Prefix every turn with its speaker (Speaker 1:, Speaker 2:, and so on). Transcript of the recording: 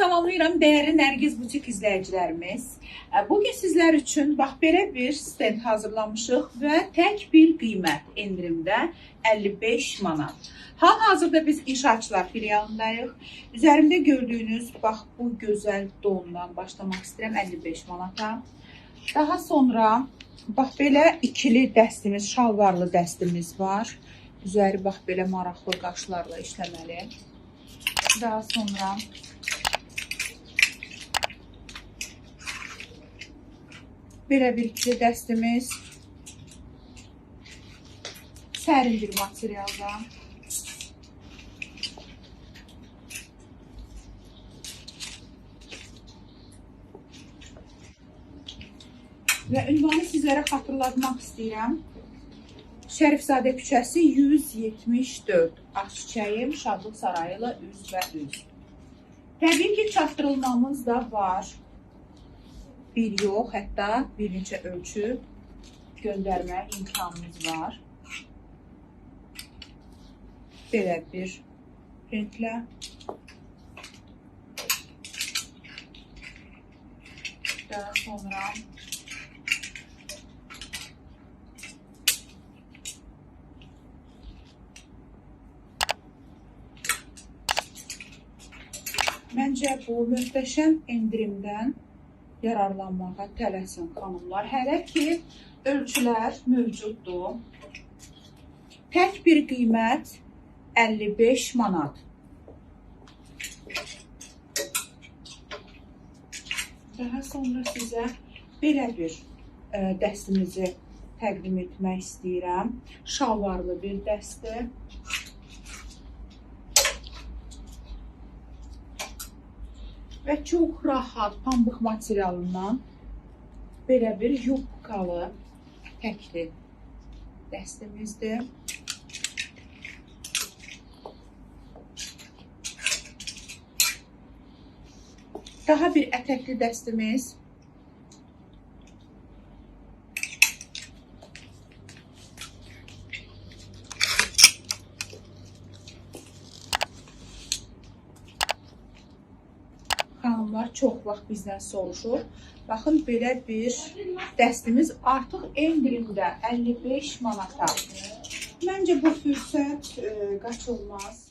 Speaker 1: salamlayıram dəyərli Nərgiz butik izləyicilərimiz. Ə, Bu gün sizlər üçün bax belə bir stend hazırlamışıq və tək bir qiymət endirimdə 55 manat. Hal-hazırda biz inşaatçılar filialındayıq. Üzərimdə gördüyünüz bax bu gözəl dondan başlamaq istəyirəm 55 manata. Daha sonra bax belə ikili dəstimiz, şalvarlı dəstimiz var. Üzəri bax belə maraqlı qaşlarla işləməli. Daha sonra belə bir ikili dəstimiz sərin bir materialda. Və ünvanı sizlərə xatırlatmaq istəyirəm. Şərifzadə küçəsi 174. Aççəyim Şadlıq Sarayı ilə üz və üz. Təbii ki, çatdırılmamız da var. Bir yox, hətta bir neçə ölçü göndərmə imkanımız var. Belə bir renklə. Daha sonra Məncə bu möhtəşəm endirimdən yararlanmağa tələsin xanımlar. Hələ ki ölçülər mövcuddur. Tək bir qiymət 55 manat. Daha sonra sizə belə bir ə, dəstimizi təqdim etmək istəyirəm. Şalvarlı bir dəsti. Və çox rahat pambıq materialından belə bir yubkalı ətəkli dəstimizdir. Daha bir ətəkli dəstimiz. Xanımlar çox vaxt bizdən soruşur. Baxın belə bir dəstimiz artıq endirimdə 55 manata. Məncə bu fürsət e, qaçılmaz.